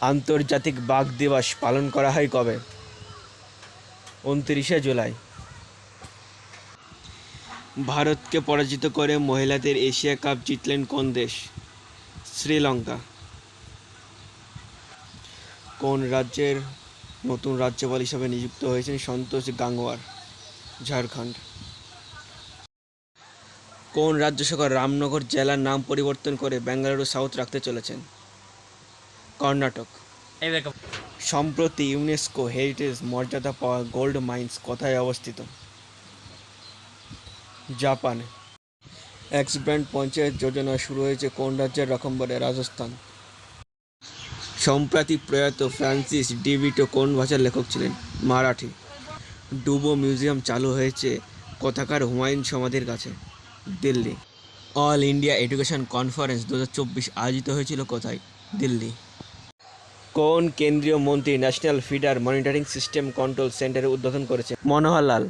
আন্তর্জাতিক বাঘ দিবস পালন করা হয় কবে? উনত্রিশে জুলাই। ভারতকে পরাজিত করে মহিলাদের এশিয়া কাপ জিতলেন কোন দেশ? শ্রীলঙ্কা। কোন রাজ্যের নতুন রাজ্যপাল হিসাবে নিযুক্ত হয়েছেন সন্তোষ গাঙ্গওয়ার ঝাড়খণ্ড। কোন রাজ্য সরকার রামনগর জেলার নাম পরিবর্তন করে বেঙ্গালুরু, সাউথ রাখতে চলেছেন? কর্ণাটক। সম্প্রতি ইউনেস্কো হেরিটেজ মর্যাদা পাওয়া গোল্ড মাইন্স কোথায় অবস্থিত? জাপানে। এক্স ব্র্যান্ড পঞ্চায়েত যোজনা শুরু হয়েছে কোন রাজ্যের রকমবারে রাজস্থান। সম্প্রতি প্রয়াত ফ্রান্সিস ডিভিটো কোন ভাষার লেখক ছিলেন? মারাঠি। ডুবো মিউজিয়াম চালু হয়েছে কোথাকার হুমায়ুন সমাধির কাছে? Delhi. All India education conference দু হাজার চব্বিশ আয়োজিত হয়েছিল কোথায়? দিল্লি। কোন কেন্দ্রীয় মন্ত্রী national feeder monitoring system control সেন্টারের উদ্বোধন করেছে মনোহর লাল